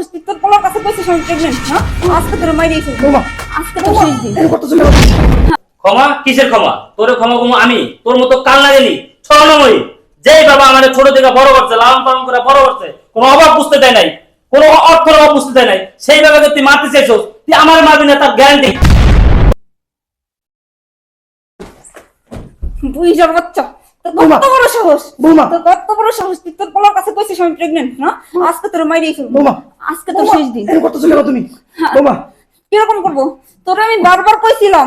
সাহস তুই তোর পোলার কাছে কইছিস আমি প্রেগনেন্ট হ্যাঁ? আজকে তোর মাইরেই ফেলব। আজকে তো শেষ দিন ক্ষমা? কিসের ক্ষমা? তোরে ক্ষমা ক্ষমা আমি। তোর মতো কাল লাগেনি স্বর্ণময়ী যেই বাবা আমাদের ছোট থেকে বড় করছে লালন পালন করে বড় করছে কোনো অভাব বুঝতে দেয় নাই কোনো অর্থের অভাব বুঝতে দেয় নাই সেই বাবাকে তুই মারতে চাইছো তুই আমার মারবি না তার গ্যারান্টি বুঝার বাচ্চা। কত বড় সাহস? বৌমা। তোর কত বড় সাহস? তুই তোর পোলার কাছে কইছিস আমি প্রেগনেন্ট হ্যাঁ আজকে তোর মাইরেই ফেলব। বৌমা। আজকে তোর শেষ দিন। এর কত ছিল তুমি? বৌমা। কীরকম করব? তোরে আমি বারবার কইছিলাম।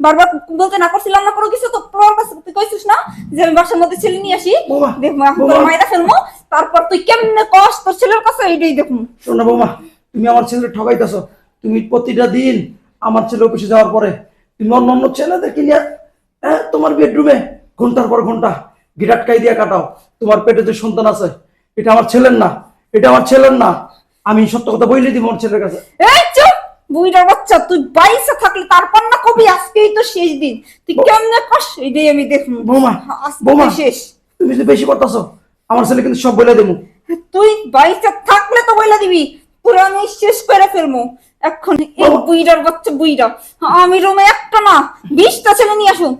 বারবার বলতে না করছিলাম না কোনো কিছু তো তোর কাছে তুই কইছিস না যে আমি বাসার মধ্যে ছেলে নিয়ে আসি? বৌমা, দেখব এখন বৌমা। তোর মাইরা ফেলব। তারপর তুই কেমনে কস তোর ছেলের কাছে? এইটাই দেখব শোনো বৌমা তুমি আমার ছেলে ঠকাইতেছো। তুমি প্রতিটা দিন আমার ছেলে অফিসে যাওয়ার পরে তুমি অন্য অন্য ছেলেদেরকে নিয়ে হ্যাঁ তোমার বেডরুমে ঘণ্টার পর ঘণ্টা গিরাটকাই দিয়ে কাটাও। তোমার পেটে যে সন্তান আছে এটা আমার ছেলের না এটা আমার ছেলের না। আমি সত্য কথা বইলে দিব আমার ছেলের কাছে। এই চুপ! বুইটার বাচ্চা তুই বাইসে থাকলে তারপর না কবি? আজকেই তো শেষ দিন। তুই কেমনে কস? এইটাই আমি দেখব বৌমা আজকে বৌমা শেষ। তুমি যে বেশি করতেছো আমার ছেলে কিন্তু সব বলে দেবো তুই বাইসে থাকলে তো বইলা দিবি। পুরো আমি শেষ করে ফেলব এখন এই বাবা। বুইটার বাচ্চা বুইটা আমি রুমে একটা না বিশটা ছেলে নিয়ে আসুন।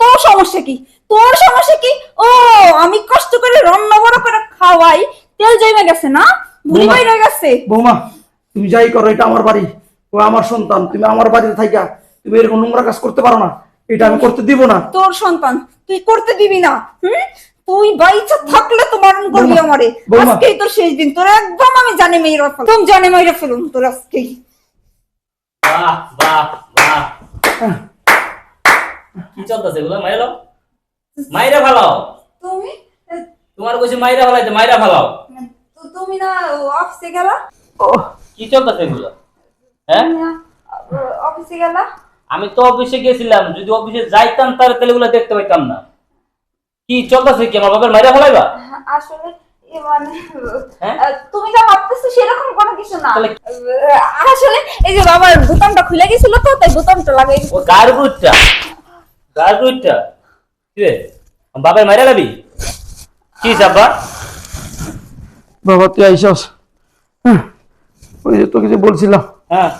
তোর সমস্যা কি? তোর সমস্যা কি? ও আমি কষ্ট করে রান্না বড় করে খাওয়াই তেল জমে গেছে না? বৌমা। বাইরে গেছে। বৌমা তুমি যাই করো এটা আমার বাড়ি। ও আমার সন্তান তুমি আমার বাড়িতে থাইকা। তুমি এরকম নোংরা কাজ করতে পারো না। এটা আমি করতে দিব না। তোর সন্তান তুই করতে দিবি না হুম? তুই বাইচা থাকলে তো বারণ করবি আমারে। আজকেই তোর শেষ দিন। তোর একদম আমি জানি মেয়েরা ফেলুম একদম জানে মেয়েরা ফেলুম তোর আজকেই। বাহ বাহ বাহ। হ্যাঁ। কি চলতেছে এগুলো? মাইরা মাইরা ফালাও। তুমি? তোমার কইছে মাইরা ফালাইতে মাইরা ফালাও। তো তুমি না অফিসে গেলা? ও কি চলতেছে এগুলো? হ্যাঁ? অফিসে গেলা? আমি তো অফিসে গেছিলাম যদি অফিসে যাইতাম তাহলে তেলেগুলো দেখতে পাইতাম না। কি চলতেছে কি আমার বাবার মাইরা ফেলাইবা? আসলে মানে হ্যাঁ? তুমি যা ভাবতেছো সেরকম কোনো কিছু না। তাহলে- আসলে এই যে বাবার বোতামটা খুলে গেছিল তো তাই বোতামটা লাগাই ও গায়ের গুড়টা গায়ের গুড়টা কি রে আমার বাবার মাইরা লাবি কি চাপা বাবা তুই আইসস? হ্যাঁ, ওই যে তোকে যে বলছিলাম। হ্যাঁ।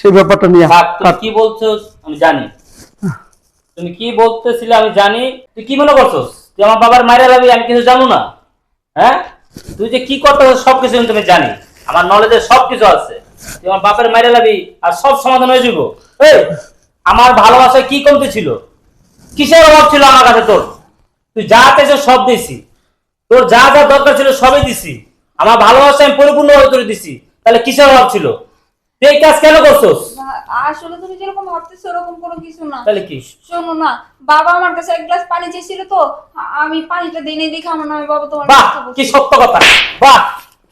সেই ব্যাপারটা নিয়ে তুমি কি বলছো আমি জানি। তুমি কি বলতেছিলে আমি জানি। তুই কি মনে করছস? তুই আমার বাবার মাইরা লাবি আমি কিছু জানো না। হ্যাঁ? তুই যে কি করতে সব কিছু তুমি জানি। আমার নলেজে সব কিছু আছে। তুই আমার বাপের মাইরা লাবি আর সব সমাধান হয়ে যাব এই আমার ভালোবাসায় কি কমতে ছিল? কিসের অভাব ছিল আমার কাছে তোর? তুই যা চাইছো সব দিছি তোর যা যা দরকার ছিল সবই দিছি আমার ভালোবাসা আমি পরিপূর্ণভাবে করে দিছি তাহলে কিসের অভাব ছিল? তুই এই কাজ কেন করছস? আসলে তুমি যেরকম ভাবতেছো ওরকম কোনো কিছু না। তাহলে কি? শোনো না বাবা আমার কাছে এক গ্লাস পানি চেয়েছিল তো আমি পানিটা দিই নাই দেখে আমার নামে বাবা তোমার বাহ কি সত্য কথা। বাহ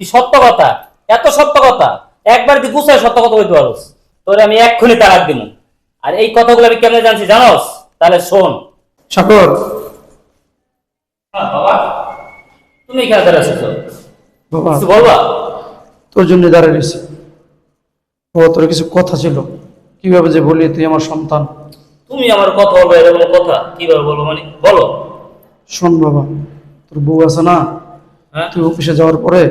কি সত্য কথা। এত সত্য কথা। একবার তুই গুছায় সত্য কথা বলতে পারোস তোরে আমি এক্ষুনি তালাক দিব আর এই কথাগুলো আমি কেমনে জানছি জানোস? তাহলে শোন। সাগর। হ্যাঁ, বাবা। তুমি এখানে দাঁড়িয়ে আছো বাবা। কিছু বলবা? তোর জন্য দাঁড়িয়ে রয়েছি। বাবা তোর কিছু কথা ছিল। কীভাবে যে বলি তুই আমার সন্তান। তুমি আমার কথা বলব এরকম কথা? কীভাবে বলব মানে? বলো। শোন বাবা তোর বউ আছে না? হ্যাঁ? তুই অফিসে যাওয়ার পরে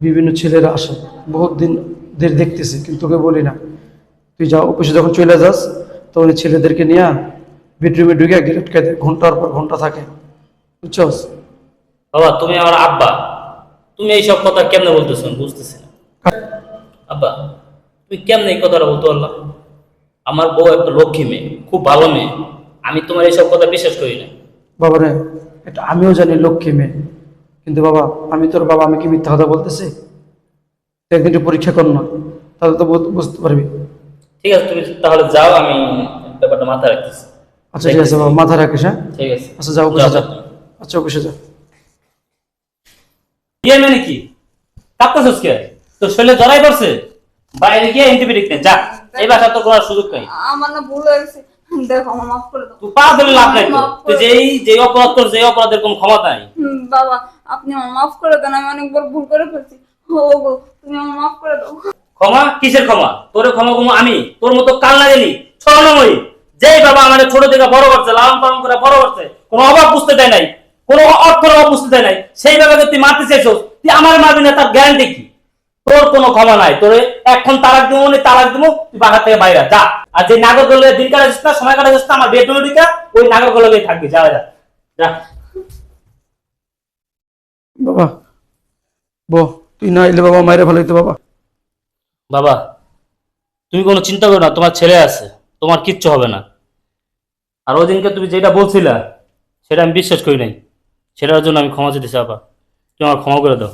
বিভিন্ন ছেলেরা আসে। বহুত দিন দের দেখতেছি কিন্তু তোকে বলি না। তুই যা অফিসে যখন চলে যাস তখন ছেলেদেরকে নিয়ে বেডরুমে ঢুকে গেট খাইতে ঘণ্টার পর ঘণ্টা থাকে। বুঝছস? বাবা তুমি আমার আব্বা। তুমি এইসব কথা কেমনে বলতেছো? বুঝতেছি না। আব্বা তুমি কেমনে এই কথাটা বলতে পারলাম আমার বউ একটা লক্ষ্মী মেয়ে খুব ভালো মেয়ে। আমি তোমার এইসব কথা বিশ্বাস করি না। বাবা রে এটা আমিও জানি লক্ষ্মী মেয়ে। কিন্তু বাবা আমি তোর বাবা আমি কি মিথ্যা কথা বলতেছি? একদিন পরীক্ষা কর না তাহলে তো বুঝতে পারবি। ঠিক আছে তুমি তাহলে যাও আমি ব্যাপারটা মাথায় রাখতেছি। আচ্ছা ঠিক আছে বাবা মাথা রাখিস হ্যাঁ? ঠিক আছে। আচ্ছা যাও অফিসে যা আচ্ছা অফিসে যা বিয়ে মানে কি? কাঁপতেছিস কে? তোর শরীরে জড়াই পড়ছে? বাইরে গিয়ে অ্যান্টিবায়োটিক নে যা। এই বাসা তোর কোনো সুযোগ নেই। আমার না ভুল হয়ে গেছে। দেখো আমার মাফ করে দাও। তুই পা ধরে লাভ নাই তুই যেই যে অপরাধ তোর যে অপরাধের কোনো ক্ষমতা নাই। হুম, বাবা আপনি আমার মাফ করে দেন আমি অনেক বড় ভুল করে ফেলছি। ও গো তুমি আমার মাফ করে দাও। ক্ষমা? কিসের ক্ষমা? তোর ক্ষমা ক্ষমা আমি। তোর মতো কাল লাগেনি স্বর্ণময়ী যেই বাবা আমাদের ছোট থেকে বড় করছে, লালন পালন করে বড় করছে, কোনো অভাব বুঝতে দেয় নাই, কোনো অর্থের অভাব বুঝতে দেয় নাই, সেই বাবাকে তুই মারতে চাইছো তুই আমার মারবি না, তার গ্যারান্টি কি? তোর কোনো ক্ষমা নাই, তোরে এখন তালাক দিব মানে তালাক দিব, তুই বাসা থেকে বাইরে যা। আর যে নাগর গলে দিন কাটাছিস না, সময় কাটাছিস না, আমার বেডরুমে ঢুকা ওই নাগর গলে থাকবি, যা যা বাবা বো তুই না এলে বাবা মায়ের ভালো হইতো, বাবা। বাবা, তুমি কোনো চিন্তা করো না, তোমার ছেলে আছে, তোমার কিচ্ছু হবে না। আর ওই দিনকে তুমি যেটা বলছিলা, সেটা আমি বিশ্বাস করি নাই। সেটার জন্য আমি ক্ষমা চেয়েছি বাবা তুমি আমার ক্ষমা করে দাও।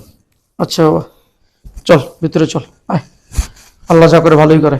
আচ্ছা বাবা, চল, ভিতরে চল, আয়। আল্লাহ যা করে ভালোই করে।